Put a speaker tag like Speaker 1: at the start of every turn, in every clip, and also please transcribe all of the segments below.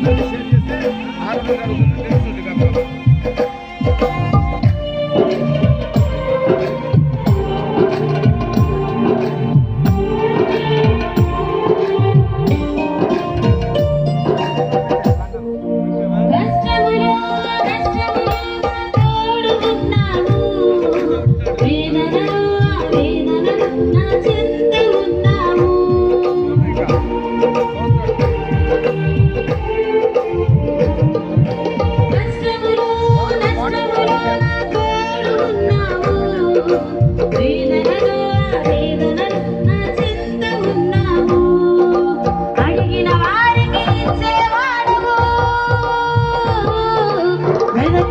Speaker 1: Thank you.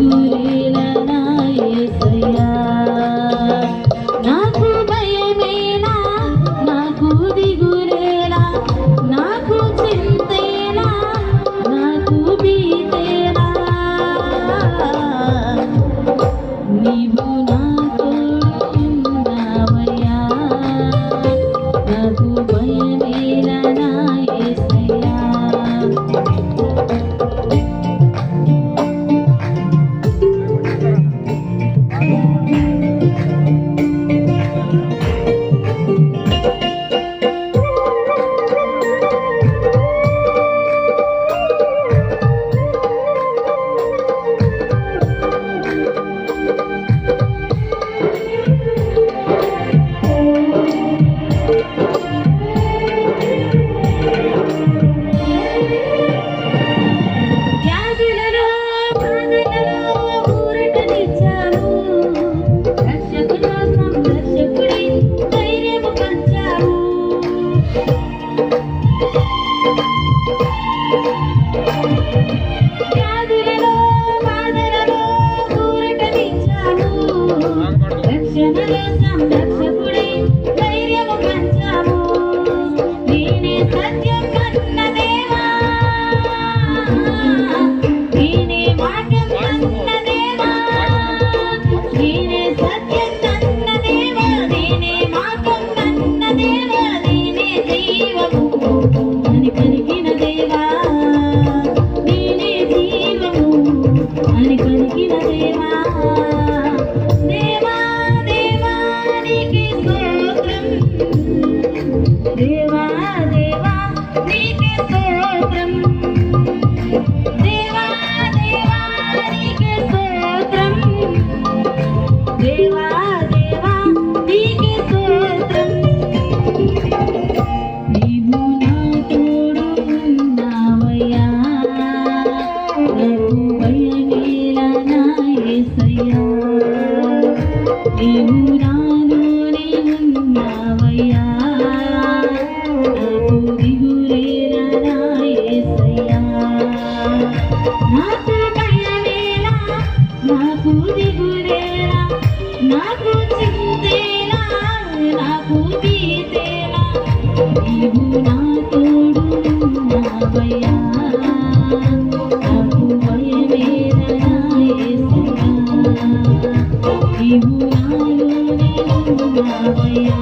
Speaker 1: Thank you. Thank you. నాకు చింతేలా నాకు గీతేలా నీవు నా తోడు నావయ్యా నాకు భయమేరా నీవు నాలోనే నావయ్యా